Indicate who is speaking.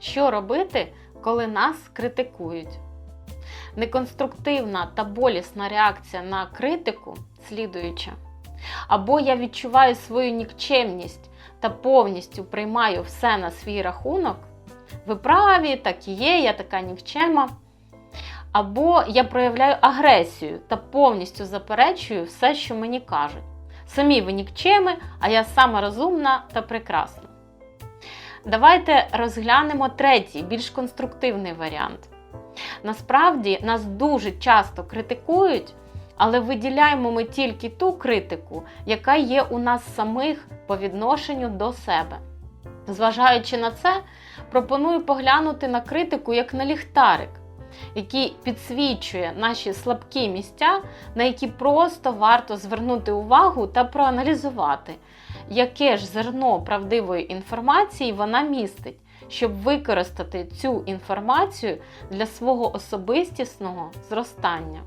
Speaker 1: Що робити, коли нас критикують? Неконструктивна та болісна реакція на критику слідуюча. Або я відчуваю свою нікчемність та повністю приймаю все на свій рахунок. Ви праві, так і є, я така нікчема. Або я проявляю агресію та повністю заперечую все, що мені кажуть. Самі ви нікчеми, а я сама розумна та прекрасна. Давайте розглянемо третій, більш конструктивний варіант. Насправді нас дуже часто критикують, але виділяємо ми тільки ту критику, яка є у нас самих по відношенню до себе. Зважаючи на це, пропоную поглянути на критику як на ліхтарик, який підсвічує наші слабкі місця, на які просто варто звернути увагу та проаналізувати, яке ж зерно правдивої інформації вона містить, щоб використати цю інформацію для свого особистісного зростання.